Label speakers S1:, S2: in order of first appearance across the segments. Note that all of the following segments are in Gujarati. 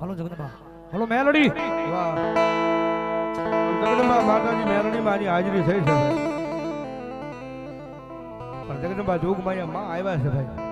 S1: Hello Jagdamba hello Meldi.
S2: વાહ. જગદંબા માતાજી, મેલડી આની હાજરી થઈ છે. પણ જગદંબા જોગમાં અહીંયા માં આવ્યા છે ભાઈ.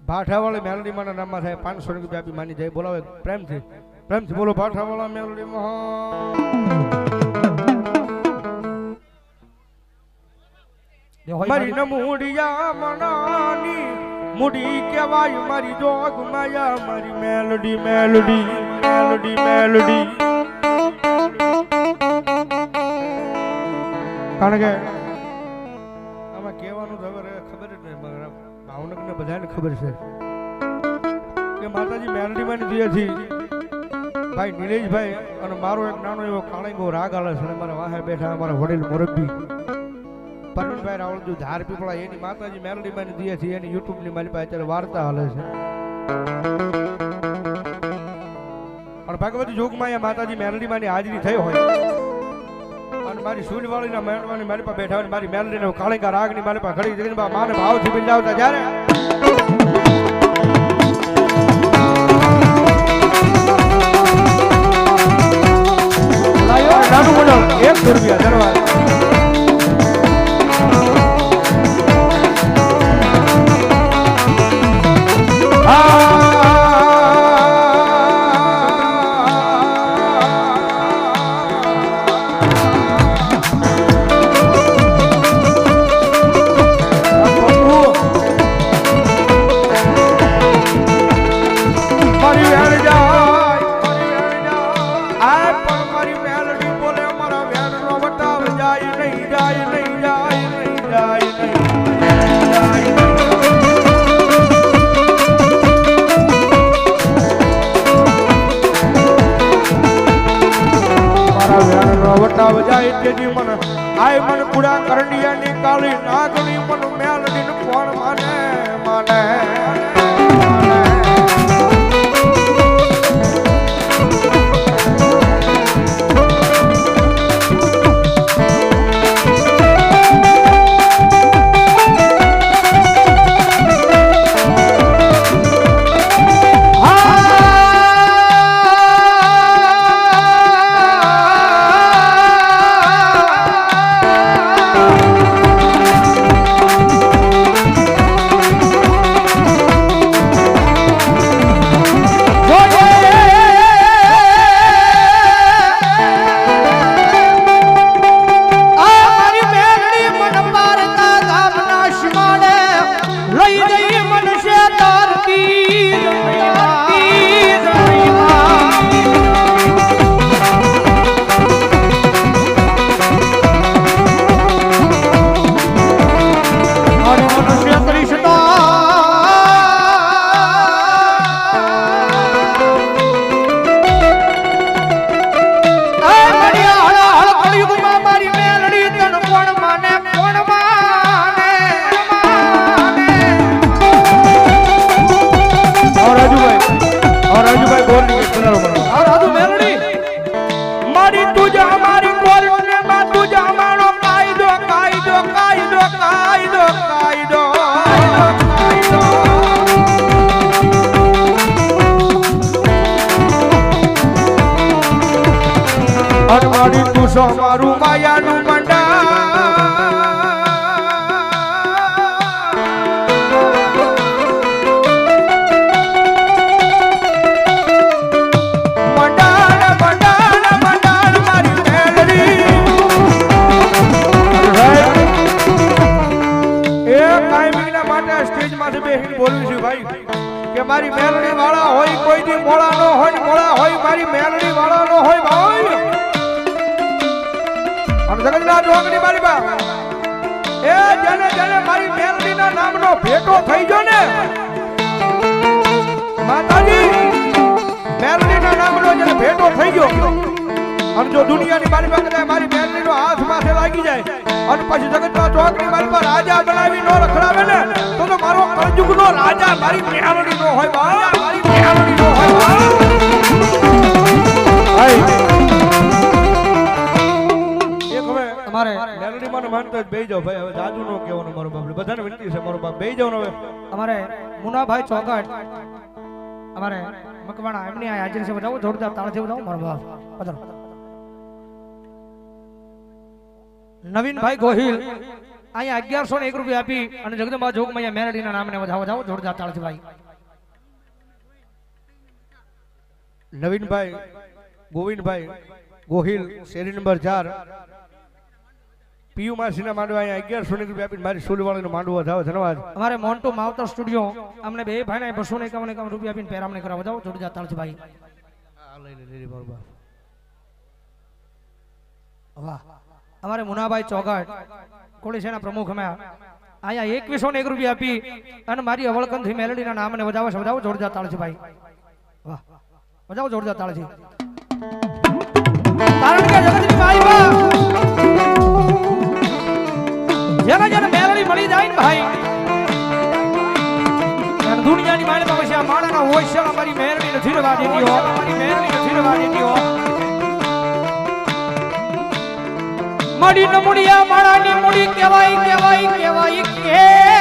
S2: ભાઠાવાળી મેલડીમાંના નામમાં થાય. પાંચસો રૂપિયા આપી માની જાય. બોલાવે પ્રેમથી. પ્રેમથી બોલો, ભાઠાવાળા મેલડી
S1: જે હોય
S2: મારી
S1: મારી-
S2: નમુડિયા મનાની મુડી કહેવાય મારી જોગ માયા મારી મેલડી મેલડી મેલડી મેલડી. કારણ કે આમાં કહેવાનું ખબર ખબર જ નહીં મગર ભાવનગરને બધાને ખબર છે કે માતાજી મેલડી માં દીએથી ભાઈ નિલેશભાઈ અને મારો એક નાનો એવો કાળીંગો રાગ આલે છે મારા વાહે બેઠા મારા વડીલ મુરબ્બી. પરવીનભાઈ રાવળજુ ધાર પીપળા, એની માતાજી મેલડીમાં દીએ છે, એની યુટ્યુબની મારી પાસે અત્યારે વાર્તા હાલે છે. પણ ભગવતી જોગમાં અહીંયા માતાજી મેલડીમાં ની હાજરી થઈ હોય. અને મારી સૂર્યવાળીના મેળવાની મારી પાસે બેઠા મારી મેલડીને કાળિકા રાગની મારી પાસે ખડી જગદંબા માને ભાવથી બિરદાવતા. જ્યારે કુડા કરંડિયાની Deus. Oh, અને જગતના મારી બા. એ જેને જેને મારી મેલડીના નામનો ભેટો થઈ ગયો ને, માતાજી, મેલડીના નામનો જેને ભેટો થઈ ગયો. અને દુનિયાની મારી પાસે મારી મેલડીનો હાથ માથે જાય, અને પછી જગતના ચોકની મારી રાજા બનાવી નો રખડાવે ને, તો મારો કળજુગનો રાજા મારી મેલડી નો હોય બા. મારી મેલડી નો હોય.
S1: અમારે
S2: મેલડી મને માનતો જ બેહી જાવ ભાઈ. હવે જાજુ નો કહેવાનું મારો બાપ. બધાને વિનંતી છે મારો બાપ. બેહી જાવ હવે.
S1: અમારે મુનાભાઈ ચોકટ અમારે મકવાણા એમની આ હાજરી છે. બતાવો જોરદાર તાળથી બતાવો મારો બાપ. પધારો. નવીનભાઈ ગોહિલ અહીંયા અગિયારસો ને એક રૂપિયા આપી અને જગદંબા જોગમૈયા મેરડીના નામને વધાવો. જાવ જોરદાર તાળથી ભાઈ.
S2: નવીનભાઈ ગોવિંદભાઈ ગોહિલ શેરી નંબર ચાર. પીયુ માસીના માંડવા અહીંયા અગિયારસો ની રૂપિયા આપીને મારી સોલવાળીનો માંડવો થાવ ધન્યવાદ.
S1: અમારે મોન્ટુ માવતર સ્ટુડિયો અમને બે ભાઈને બસો ને એકાવન એકાવન રૂપિયા આપીને પેરામણી કરાવો. ભાઈ
S2: લે, લઈ લે, મારો બાપ.
S1: વાહ. અમારે મુનાભાઈ ચોગટ કોળીસેના પ્રમુખ અમે. અહીંયા એકવીસો ને એક રૂપિયા આપી અને મારી અવળકંથી મેલડીના નામને વધાવો છે. વધાવો જોરદાર તાળથી ભાઈ વાહ. વધાવો જોરદાર તાળજી કારણ કે જગતની માઈમાં જેને જેને મેલડી મળી જાય ને ભાઈ. દુનિયાની માલિકા પછી આ માણાના હોય છે અમારી મેલડી નથી રવા દેતી હો. અમારી મેલડી નથી રવા દેતી હો મડી ન મુડિયા માણાની મુડી, કહેવાય કહેવાય કહેવાય કહેવાય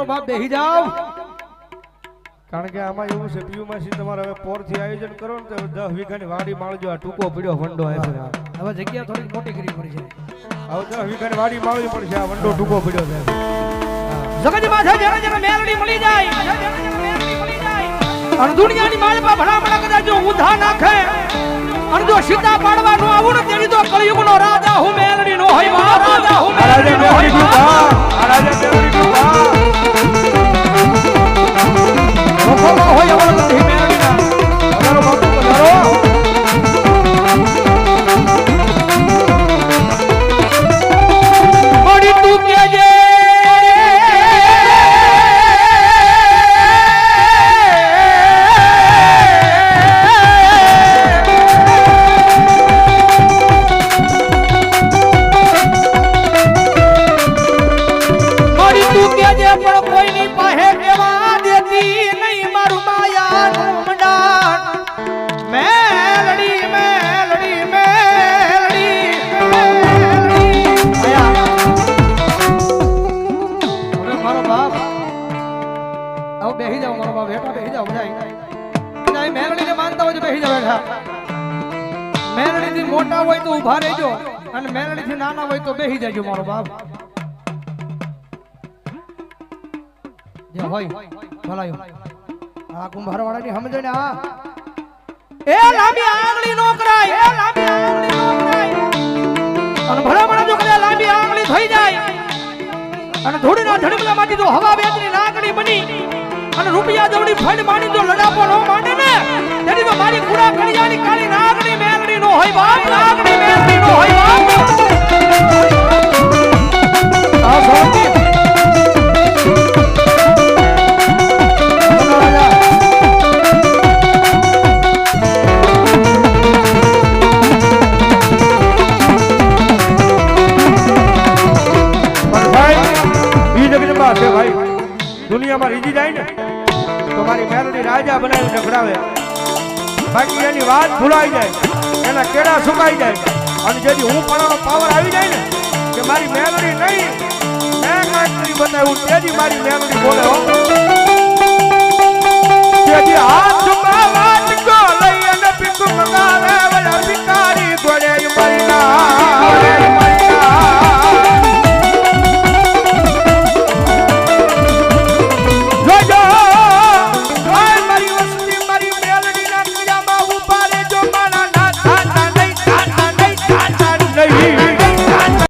S1: વિનંતી કરું મારો બાપ બેહી જાવ
S2: કારણ કે આમાં એવું છે પીયુ માસી તમારે હવે પોરથી આયોજન કરો ને તો દસ વીઘાની વાડી માળજો આ ટૂંકો પીડ્યો વંડો આવ્યો
S1: હવે જગ્યા થોડી મોટી કરવી પડી છે
S2: હવે દસ વીઘાની વાડી માળવી પડશે આ વંડો ટૂંકો પીડ્યો છે.
S1: જગત માથે જરા જરા મેલડી મળી જાય. અને દુનિયાની માલપા ભલા ભલા કદાચ જો ઊંધા નાખે અને જો સીતા પાડવા નો આવું ને તેની તો કળિયુગનો રાજા હું મેલડી નો હોય રાજા હું મેલડી નો હોય વા. લોકોમાં તો બેઠા મેલડીથી મોટા હોય તો ઊભા રહેજો અને મેલડીથી નાના હોય તો બેસી જજો મારો બાપ. આંગળી થઈ જાય, અને ધૂળના હવા વેચની નાગણી બની, અને રૂપિયા દવડી ફંડ માની તો લડાપો ન માંડે ને તેની તો મારી કુડા કડિયાની કાળી નાગણી મેલડી મેલડી નો હોય બાપ, નાગણી મેલડી નો હોય બાપ.
S2: આ ભાઈ દુનિયામાં રીજી જાય ને, તો મારી મેરડી રાજા બનાવી ઢગડાવે બાકી એની વાત ભૂલાઈ જાય. એના કેળા સુકાઈ જાય. અને જેથી હું પણ પાવર આવી જાય ને, કે મારી મેલડી નહીં, મેં કાંઈ બતાવ્યું. તેથી મારી મેલડી બોલે હો. હાથમાં